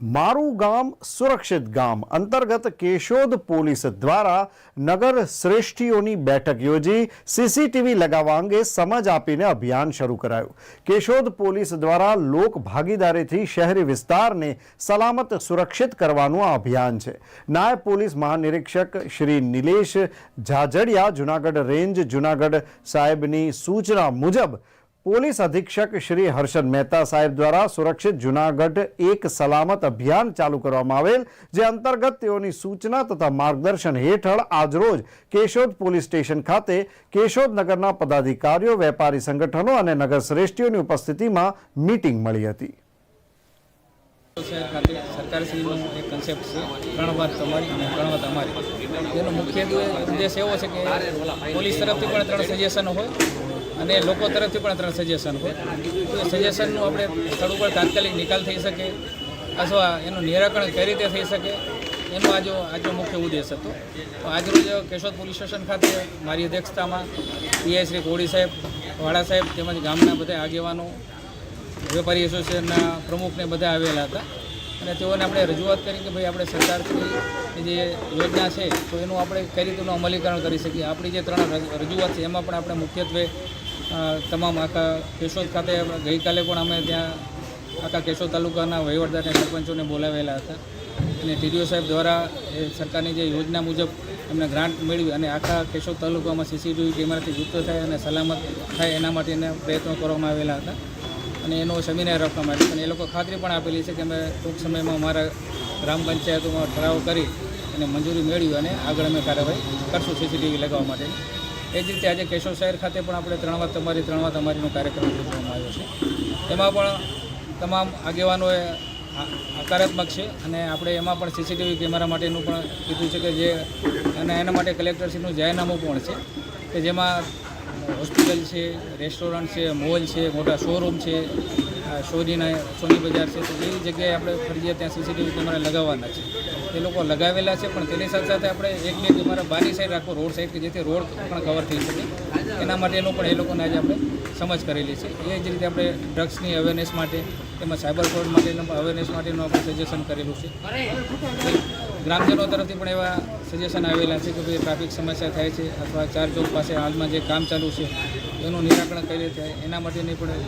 મારું ગામ સુરક્ષિત ગામ અંતર્ગત કેશોદ પોલીસ દ્વારા નગર શ્રેષ્ઠીઓની બેઠક યોજી સીસીટીવી લગાવવા અંગે સમજ આપીને અભિયાન શરૂ કરાયું કેશોદ પોલીસ દ્વારા લોક ભાગીદારીથી શહેરી વિસ્તારને સલામત સુરક્ષિત કરવાનું આ અભિયાન છે નાયબ પોલીસ મહાનિરીક્ષક શ્રી નિલેશ ઝાઝડિયા જુનાગઢ રેન્જ જુનાગઢ સાહેબની સૂચના મુજબ પોલીસ અધિક્ષક શ્રી હર્ષદ મહેતા સાહેબ દ્વારા સુરક્ષિત જૂનાગઢ એક સલામત અભિયાન ચાલુ કરવામાં આવેલ, જે અંતર્ગત તેઓની સૂચના તથા માર્ગદર્શન હેઠળ આજરોજ કેશોદ પોલીસ સ્ટેશન ખાતે કેશોદ નગરના પદાધિકારીઓ, વેપારી સંગઠનો અને નગર શ્રેષ્ઠીઓની ઉપસ્થિતિમાં મીટિંગ મળી હતી. શહેર ખાતે એક કન્સેપ્ટ છે ત્રણ વાત તમારી અને ત્રણ વાત અમારી. તેનો મુખ્ય ઉદ્દેશ એવો છે કે પોલીસ તરફથી પણ ત્રણ સજેશન હોય. અને લોકો તરફથી પણ ત્રણ સજેશન હોય. તો સજેશનનું આપણે સ્થળ ઉપર તાત્કાલિક નિકાલ થઈ શકે. અથવા એનું નિરાકરણ કઈ રીતે થઈ શકે, એનો આજો આજનો મુખ્ય ઉદ્દેશ હતો. તો આજરોજ કેશોદ પોલીસ સ્ટેશન ખાતે મારી અધ્યક્ષતામાં પીઆઈ શ્રી કોડી સાહેબ વાળા સાહેબ તેમજ ગામના બધા આગેવાનો, વેપારી એસોસિએશનના પ્રમુખને બધા આવેલા હતા. અને તેઓને આપણે રજૂઆત કરી કે ભાઈ આપણે સરકારશ્રીની જે યોજના છે, તો એનું આપણે કઈ રીતનું અમલીકરણ કરી શકીએ? આપણી જે ત્રણ રજૂઆત છે, એમાં પણ આપણે મુખ્યત્વે તમામ આખા કેશોદ ખાતે ગઈકાલે પણ અમે ત્યાં આખા કેશોદ તાલુકાના વહીવટદાર અને સરપંચોને બોલાવેલા હતા. અને ટીડીઓ સાહેબ દ્વારા એ સરકારની જે યોજના મુજબ એમને ગ્રાન્ટ મેળવી અને આખા કેશોદ તાલુકામાં સીસીટીવી કેમેરાથી યુક્ત થાય અને સલામત થાય એના માટેના પ્રયત્નો કરવામાં આવેલા હતા. અને એનો સેમિનાર રાખવામાં આવ્યો અને એ લોકો ખાતરી પણ આપેલી છે કે અમે ટૂંક સમયમાં અમારા ગ્રામ પંચાયતોમાં ઠરાવ કરી અને મંજૂરી મેળવી અને આગળ અમે કાર્યવાહી કરશું સીસીટીવી લગાવવા માટે એ જ રીતે આજે કેશવ શહેર ખાતે પણ આપણે ત્રણ વાત તમારી, ત્રણ વાત અમારીનો કાર્યક્રમ યોજવામાં આવ્યો છે. એમાં પણ તમામ આગેવાનોએ હકારાત્મક છે અને આપણે એમાં પણ સીસીટીવી કેમેરા માટેનું પણ કીધું છે કે જે, અને એના માટે કલેક્ટરશ્રીનું જાહેરનામું પણ છે કે જેમાં હોસ્પિટલ છે, રેસ્ટોરન્ટ છે, મોલ છે, મોટા શોરૂમ છે સોનીના સોની બજાર છે, તો એવી જગ્યાએ આપણે ફરજિયાત ત્યાં સીસીટીવી કેમેરા લગાવવાના છે. એ લોકો લગાવેલા છે, પણ તેની સાથે સાથે આપણે એક બે કેમેરા બારી સાઈડ રાખો રોડ સાઈડ કે જેથી રોડ પણ કવર થઈ શકે. એના માટેનું પણ એ લોકોને આજે આપણે સમજ કરેલી છે. એ જ રીતે આપણે ડ્રગ્સની અવેરનેસ માટે તેમજ સાયબર ફ્રોડ માટેનું અવેરનેસ માટેનું આપણે સજેશન કરેલું છે. ગ્રામજનો તરફથી પણ એવા સજેશન આવેલા છે કે ભાઈ ટ્રાફિક સમસ્યા થાય છે, અથવા ચાર ચોક પાસે હાલમાં જે કામ ચાલુ છે, એનું નિરાકરણ કઈ રીતે થાય, એના માટેની પણ